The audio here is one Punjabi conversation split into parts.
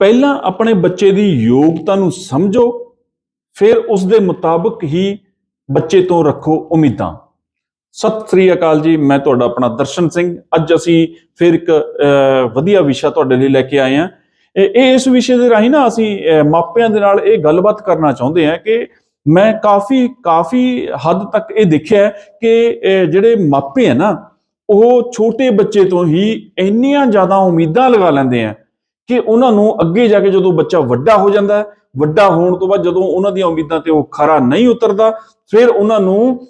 ਪਹਿਲਾਂ ਆਪਣੇ ਬੱਚੇ ਦੀ ਯੋਗਤਾ ਨੂੰ ਸਮਝੋ, ਫਿਰ ਉਸ ਦੇ ਮੁਤਾਬਕ ਹੀ ਬੱਚੇ ਤੋਂ ਰੱਖੋ ਉਮੀਦਾਂ। ਸਤਿ ਸ੍ਰੀ ਅਕਾਲ ਜੀ, ਮੈਂ ਤੁਹਾਡਾ ਆਪਣਾ ਦਰਸ਼ਨ ਸਿੰਘ। ਅੱਜ ਅਸੀਂ ਫਿਰ ਇੱਕ ਵਧੀਆ ਵਿਸ਼ਾ ਤੁਹਾਡੇ ਲਈ ਲੈ ਕੇ ਆਏ ਹਾਂ। ਇਹ ਇਸ ਵਿਸ਼ੇ ਦੇ ਰਾਹੀਂ ਨਾ ਅਸੀਂ ਮਾਪਿਆਂ ਦੇ ਨਾਲ ਇਹ ਗੱਲਬਾਤ ਕਰਨਾ ਚਾਹੁੰਦੇ ਹਾਂ ਕਿ ਮੈਂ ਕਾਫੀ ਕਾਫੀ ਹੱਦ ਤੱਕ ਇਹ ਦੇਖਿਆ ਕਿ ਜਿਹੜੇ ਮਾਪੇ ਹੈ ਨਾ, ਉਹ ਛੋਟੇ ਬੱਚੇ ਤੋਂ ਹੀ ਇੰਨੀਆਂ ਜ਼ਿਆਦਾ ਉਮੀਦਾਂ ਲਗਾ ਲੈਂਦੇ ਆ ਕਿ ਉਹਨਾਂ ਨੂੰ ਅੱਗੇ ਜਾ ਕੇ ਜਦੋਂ ਬੱਚਾ ਵੱਡਾ ਹੋ ਜਾਂਦਾ ਹੈ, ਵੱਡਾ ਹੋਣ ਤੋਂ ਬਾਅਦ ਜਦੋਂ ਉਹਨਾਂ ਦੀਆਂ ਉਮੀਦਾਂ ਤੇ ਉਹ ਖਰਾ ਨਹੀਂ ਉਤਰਦਾ, ਫਿਰ ਉਹਨਾਂ ਨੂੰ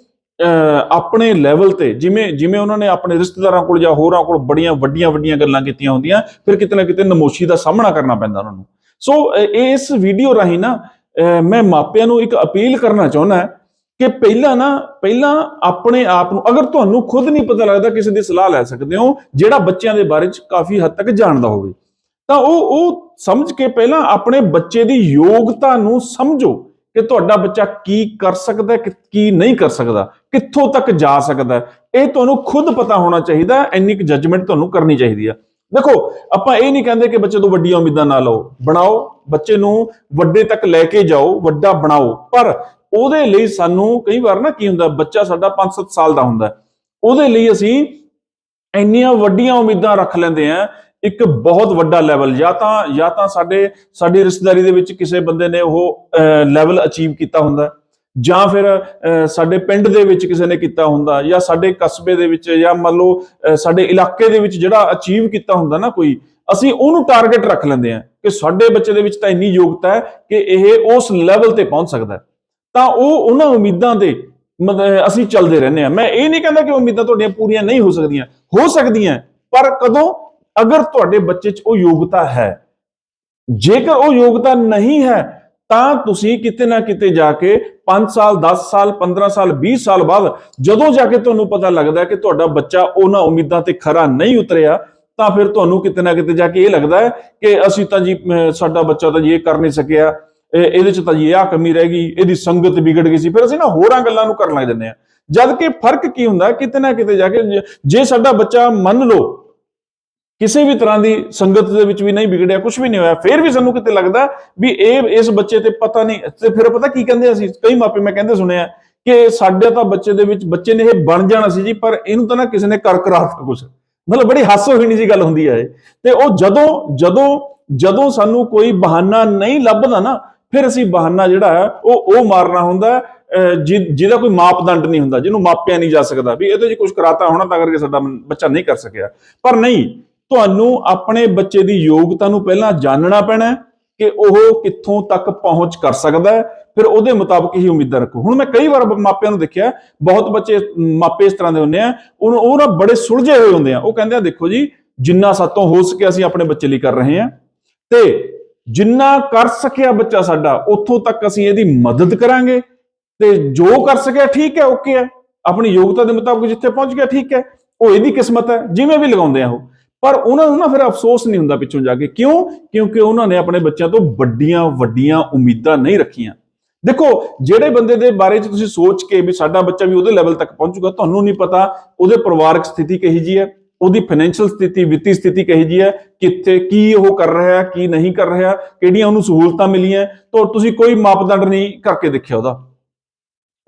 ਆਪਣੇ ਲੈਵਲ ਤੇ ਜਿਵੇਂ ਜਿਵੇਂ ਉਹਨਾਂ ਨੇ ਆਪਣੇ ਰਿਸ਼ਤੇਦਾਰਾਂ ਕੋਲ ਜਾਂ ਹੋਰਾਂ ਕੋਲ ਬੜੀਆਂ ਵੱਡੀਆਂ ਵੱਡੀਆਂ ਗੱਲਾਂ ਕੀਤੀਆਂ ਹੁੰਦੀਆਂ, ਫਿਰ ਕਿਤੇ ਨਾ ਕਿਤੇ ਨਮੋਸ਼ੀ ਦਾ ਸਾਹਮਣਾ ਕਰਨਾ ਪੈਂਦਾ ਉਹਨਾਂ ਨੂੰ। ਸੋ ਇਸ ਵੀਡੀਓ ਰਾਹੀਂ ਨਾ ਮੈਂ ਮਾਪਿਆਂ ਨੂੰ ਇੱਕ ਅਪੀਲ ਕਰਨਾ ਚਾਹੁੰਦਾ ਕਿ ਪਹਿਲਾਂ ਨਾ, ਪਹਿਲਾਂ ਆਪਣੇ ਆਪ ਨੂੰ, ਅਗਰ ਤੁਹਾਨੂੰ ਖੁਦ ਨਹੀਂ ਪਤਾ ਲੱਗਦਾ, ਕਿਸੇ ਦੀ ਸਲਾਹ ਲੈ ਸਕਦੇ ਹੋ, ਜਿਹੜਾ ਬੱਚਿਆਂ ਦੇ ਬਾਰੇ ਚ ਕਾਫੀ ਹੱਦ ਤੱਕ ਜਾਣਦਾ ਹੋਵੇ। ਤਾਂ ਉਹ ਉਹ ਸਮਝ ਕੇ ਪਹਿਲਾਂ ਆਪਣੇ ਬੱਚੇ ਦੀ ਯੋਗਤਾ ਨੂੰ ਸਮਝੋ ਕਿ ਤੁਹਾਡਾ ਬੱਚਾ ਕੀ ਕਰ ਸਕਦਾ ਕੀ ਨਹੀਂ ਕਰ ਸਕਦਾ ਕਿੱਥੋਂ ਤੱਕ ਜਾ ਸਕਦਾ। ਇਹ ਤੁਹਾਨੂੰ ਖੁਦ ਪਤਾ ਹੋਣਾ ਚਾਹੀਦਾ ਹੈ, ਇੰਨੀ ਕੁ ਜੱਜਮੈਂਟ ਤੁਹਾਨੂੰ ਕਰਨੀ ਚਾਹੀਦੀ ਆ। ਦੇਖੋ ਆਪਾਂ ਇਹ ਨਹੀਂ ਕਹਿੰਦੇ ਕਿ ਬੱਚੇ ਤੋਂ ਵੱਡੀਆਂ ਉਮੀਦਾਂ ਨਾ ਲਓ। ਬਣਾਓ ਬੱਚੇ ਨੂੰ ਵੱਡੇ ਤੱਕ ਲੈ ਕੇ ਜਾਓ ਵੱਡਾ ਬਣਾਓ। ਪਰ ਉਹਦੇ ਲਈ ਸਾਨੂੰ ਕਈ ਵਾਰ ਨਾ ਕੀ ਹੁੰਦਾ ਬੱਚਾ ਸਾਡਾ 5-7 ਸਾਲ ਦਾ ਹੁੰਦਾ। ਉਹਦੇ ਲਈ ਅਸੀਂ ਇੰਨੀਆਂ ਵੱਡੀਆਂ ਉਮੀਦਾਂ ਰੱਖ ਲੈਂਦੇ ਆ ਇੱਕ ਬਹੁਤ ਵੱਡਾ ਲੈਵਲ ਜਾਂ ਤਾਂ ਜਾਂ ਤਾਂ ਸਾਡੇ, ਸਾਡੀ ਰਿਸ਼ਤੇਦਾਰੀ ਦੇ ਵਿੱਚ ਕਿਸੇ ਬੰਦੇ ਨੇ ਉਹ ਲੈਵਲ ਅਚੀਵ ਕੀਤਾ ਹੁੰਦਾ। ਜਾਂ ਫਿਰ ਸਾਡੇ ਪਿੰਡ ਦੇ ਵਿੱਚ ਕਿਸੇ ਨੇ ਕੀਤਾ ਹੁੰਦਾ, ਜਾਂ ਸਾਡੇ ਕਸਬੇ ਦੇ ਵਿੱਚ, ਜਾਂ ਮੰਨ ਲਓ ਸਾਡੇ ਇਲਾਕੇ ਦੇ ਵਿੱਚ ਜਿਹੜਾ ਅਚੀਵ ਕੀਤਾ ਹੁੰਦਾ ਨਾ ਕੋਈ, ਅਸੀਂ ਉਹਨੂੰ ਟਾਰਗੇਟ ਰੱਖ ਲੈਂਦੇ ਆ ਕਿ ਸਾਡੇ ਬੱਚੇ ਦੇ ਵਿੱਚ ਤਾਂ ਇੰਨੀ ਯੋਗਤਾ ਹੈ ਕਿ ਇਹ ਉਸ ਲੈਵਲ ਤੇ ਪਹੁੰਚ ਸਕਦਾ ਤਾਂ ਉਹ ਉਹਨਾਂ ਉਮੀਦਾਂ ਦੇ ਮਤਲਬ ਅਸੀਂ ਚੱਲਦੇ ਰਹਿੰਦੇ ਆ ਮੈਂ ਇਹ ਨਹੀਂ ਕਹਿੰਦਾ ਕਿ ਉਮੀਦਾਂ ਤੁਹਾਡੀਆਂ ਪੂਰੀਆਂ ਨਹੀਂ ਹੋ ਸਕਦੀਆਂ। ਹੋ ਸਕਦੀਆਂ, ਪਰ ਕਦੋਂ ਅਗਰ ਤੁਹਾਡੇ ਬੱਚੇ 'ਚ ਉਹ ਯੋਗਤਾ ਹੈ, ਜੇਕਰ ਉਹ ਯੋਗਤਾ ਨਹੀਂ ਹੈ, ਤਾਂ ਤੁਸੀਂ ਕਿਤੇ ਨਾ ਕਿਤੇ ਜਾ ਕੇ 5 ਸਾਲ 10 ਸਾਲ 15 ਸਾਲ 20 ਸਾਲ ਬਾਅਦ ਜਦੋਂ ਜਾ ਕੇ ਤੁਹਾਨੂੰ ਪਤਾ ਲੱਗਦਾ ਕਿ ਤੁਹਾਡਾ ਬੱਚਾ ਉਹਨਾਂ ਉਮੀਦਾਂ ਤੇ ਖਰਾ ਨਹੀਂ ਉਤਰਿਆ, ਤਾਂ ਫਿਰ ਤੁਹਾਨੂੰ ਕਿਤੇ ਨਾ ਕਿਤੇ ਜਾ ਕੇ ਇਹ ਲੱਗਦਾ ਹੈ ਕਿ ਅਸੀਂ ਤਾਂ ਜੀ ਸਾਡਾ ਬੱਚਾ ਤਾਂ ਜੀ ਇਹ ਕਰ ਨਹੀਂ ਸਕਿਆ ਇਹਦੇ ਚ ਤਾਂ ਜੀ ਆਹ ਕਮੀ ਰਹਿ ਗਈ, ਇਹਦੀ ਸੰਗਤ ਵਿਗੜ ਗਈ ਸੀ। ਫਿਰ ਅਸੀਂ ਨਾ ਹੋਰਾਂ ਗੱਲਾਂ ਨੂੰ ਕਰਨ ਲੱਗ ਜਾਂਦੇ ਆ ਜਦ ਕਿ ਫ਼ਰਕ ਕੀ ਹੁੰਦਾ ਕਿਤੇ ਨਾ ਕਿਤੇ ਜਾ ਕੇ ਜੇ ਸਾਡਾ ਬੱਚਾ ਮੰਨ ਲਓ ਕਿਸੇ ਵੀ ਤਰ੍ਹਾਂ ਦੀ ਸੰਗਤ ਦੇ ਵਿੱਚ ਵੀ ਨਹੀਂ ਵਿਗੜਿਆ ਕੁਝ ਵੀ ਨਹੀਂ ਹੋਇਆ ਫਿਰ ਵੀ ਸਾਨੂੰ ਕਿਤੇ ਲੱਗਦਾ ਵੀ ਇਹ ਇਸ ਬੱਚੇ ਤੇ ਪਤਾ ਨਹੀਂ ਤੇ ਫਿਰ ਪਤਾ ਕੀ ਕਹਿੰਦੇ ਅਸੀਂ? ਕਈ ਮਾਪੇ ਮੈਂ ਕਹਿੰਦੇ ਸੁਣਿਆ ਕਿ ਸਾਡੇ ਤਾਂ ਬੱਚੇ ਦੇ ਵਿੱਚ ਬੱਚੇ ਨੇ ਇਹ ਬਣ ਜਾਣਾ ਸੀ ਜੀ ਪਰ ਇਹਨੂੰ ਤਾਂ ਨਾ ਕਿਸੇ ਨੇ ਕਰ ਕਰਾਤਾ ਕੁਝ ਮਤਲਬ ਬੜੀ ਹਾਸੋ ਹੋਣੀ ਜੀ ਗੱਲ ਹੁੰਦੀ ਹੈ ਇਹ। ਤੇ ਉਹ ਜਦੋਂ ਜਦੋਂ ਜਦੋਂ ਸਾਨੂੰ ਕੋਈ ਬਹਾਨਾ ਨਹੀਂ ਲੱਭਦਾ ਨਾ ਫਿਰ ਅਸੀਂ ਬਹਾਨਾ ਜਿਹੜਾ ਹੈ ਉਹ ਉਹ ਮਾਰਨਾ ਹੁੰਦਾ ਅਹ, ਜਿ- ਜਿਹਦਾ ਕੋਈ ਮਾਪਦੰਡ ਨਹੀਂ ਹੁੰਦਾ ਜਿਹਨੂੰ ਮਾਪਿਆ ਨਹੀਂ ਜਾ ਸਕਦਾ ਵੀ ਇਹਦੇ 'ਚ ਕੁਝ ਕਰਾਤਾ ਹੋਣਾ ਤਾਂ ਕਰਕੇ ਸਾਡਾ ਬੱਚਾ ਨਹੀਂ ਕਰ ਸਕਿਆ। ਪਰ ਨਹੀਂ ਤੁਹਾਨੂੰ ਆਪਣੇ ਬੱਚੇ ਦੀ ਯੋਗਤਾ ਨੂੰ ਪਹਿਲਾਂ ਜਾਣਨਾ ਪੈਣਾ ਕਿ ਉਹ ਕਿੱਥੋਂ ਤੱਕ ਪਹੁੰਚ ਕਰ ਸਕਦਾ ਹੈ। ਫਿਰ ਉਹਦੇ ਮੁਤਾਬਕ ਹੀ ਉਮੀਦਾਂ ਰੱਖੋ। ਹੁਣ ਮੈਂ ਕਈ ਵਾਰ ਮਾਪਿਆਂ ਨੂੰ ਦੇਖਿਆ, ਬਹੁਤ ਬੱਚੇ ਮਾਪੇ ਇਸ ਤਰ੍ਹਾਂ ਦੇ ਹੁੰਦੇ ਆ, ਉਹ ਉਹ ਨਾ ਬੜੇ ਸੁਲਝੇ ਹੋਏ ਹੁੰਦੇ ਆ। ਉਹ ਕਹਿੰਦੇ ਆ, ਦੇਖੋ ਜੀ, ਜਿੰਨਾ ਸਾਤੋਂ ਹੋ ਸਕਿਆ ਅਸੀਂ ਆਪਣੇ ਬੱਚੇ ਲਈ ਕਰ ਰਹੇ ਹਾਂ ਤੇ ਜਿੰਨਾ ਕਰ ਸਕਿਆ ਬੱਚਾ ਸਾਡਾ, ਉੱਥੋਂ ਤੱਕ ਅਸੀਂ ਇਹਦੀ ਮਦਦ ਕਰਾਂਗੇ ਤੇ ਜੋ ਕਰ ਸਕਿਆ ਠੀਕ ਹੈ, ਓਕੇ ਹੈ। ਆਪਣੀ ਯੋਗਤਾ ਦੇ ਮੁਤਾਬਕ ਜਿੱਥੇ ਪਹੁੰਚ ਗਿਆ, ਠੀਕ ਹੈ। ਉਹ ਇਹਦੀ ਕਿਸਮਤ ਹੈ, ਜਿਵੇਂ ਵੀ ਲਗਾਉਂਦੇ ਆ ਉਹ। ਪਰ ਉਹਨਾਂ ਨੂੰ ਨਾ ਫਿਰ ਅਫਸੋਸ ਨਹੀਂ ਹੁੰਦਾ ਪਿੱਛੋਂ ਜਾ ਕੇ। ਕਿਉਂ? ਕਿਉਂਕਿ ਉਹਨਾਂ ਨੇ ਆਪਣੇ ਬੱਚਿਆਂ ਤੋਂ ਵੱਡੀਆਂ ਵੱਡੀਆਂ ਉਮੀਦਾਂ ਨਹੀਂ ਰੱਖੀਆਂ। ਦੇਖੋ, ਜਿਹੜੇ ਬੰਦੇ ਦੇ ਬਾਰੇ ਚ ਤੁਸੀਂ ਸੋਚ ਕੇ ਵੀ ਸਾਡਾ ਬੱਚਾ ਵੀ ਉਹਦੇ ਲੈਵਲ ਤੱਕ ਪਹੁੰਚੂਗਾ, ਤੁਹਾਨੂੰ ਨਹੀਂ ਪਤਾ ਉਹਦੇ ਪਰਿਵਾਰਕ ਸਥਿਤੀ ਕਹੀ ਜੀ ਹੈ, ਉਹਦੀ ਫਾਈਨੈਂਸ਼ੀਅਲ ਸਥਿਤੀ, ਵਿੱਤੀ ਸਥਿਤੀ ਕਹੀ ਜੀ ਹੈ, ਕਿੱਥੇ ਕੀ ਉਹ ਕਰ ਰਿਹਾ, ਕੀ ਨਹੀਂ ਕਰ ਰਿਹਾ, ਕਿਹੜੀਆਂ ਉਹਨੂੰ ਸਹੂਲਤਾਂ ਮਿਲੀਆਂ। ਤਾਂ ਤੁਸੀਂ ਕੋਈ ਮਾਪਦੰਡ ਨਹੀਂ ਕਰਕੇ ਦੇਖਿਆ ਉਹਦਾ।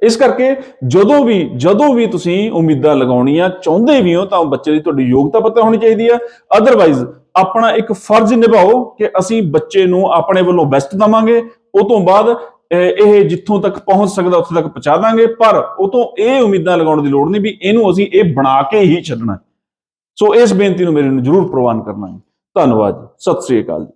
ਇਸ ਕਰਕੇ ਜਦੋਂ ਵੀ ਜਦੋਂ ਵੀ ਤੁਸੀਂ ਉਮੀਦਾਂ ਲਗਾਉਣੀਆਂ ਚਾਹੁੰਦੇ ਵੀ ਹੋ, ਤਾਂ ਬੱਚੇ ਦੀ ਤੁਹਾਡੀ ਯੋਗਤਾ ਪਤਾ ਹੋਣੀ ਚਾਹੀਦੀ ਹੈ ਅਦਰਵਾਈਜ਼ ਆਪਣਾ ਇੱਕ ਫਰਜ਼ ਨਿਭਾਓ ਕਿ ਅਸੀਂ ਬੱਚੇ ਨੂੰ ਆਪਣੇ ਵੱਲੋਂ ਬੈਸਟ ਦਵਾਂਗੇ। ਉਹ ਤੋਂ ਬਾਅਦ ਇਹ ਜਿੱਥੋਂ ਤੱਕ ਪਹੁੰਚ ਸਕਦਾ, ਉੱਥੇ ਤੱਕ ਪਹੁੰਚਾ ਦਾਂਗੇ। ਪਰ ਉਹ ਤੋਂ ਇਹ ਉਮੀਦਾਂ ਲਗਾਉਣ ਦੀ ਲੋੜ ਨਹੀਂ ਵੀ ਇਹਨੂੰ ਅਸੀਂ ਇਹ ਬਣਾ ਕੇ ਹੀ ਛੱਡਣਾ। ਸੋ ਇਸ ਬੇਨਤੀ ਨੂੰ ਮੇਰੇ ਨੂੰ ਜ਼ਰੂਰ ਪ੍ਰਵਾਨ ਕਰਨਾ ਹੈ। ਧੰਨਵਾਦ ਜੀ। ਸਤਿ ਸ੍ਰੀ ਅਕਾਲ ਜੀ।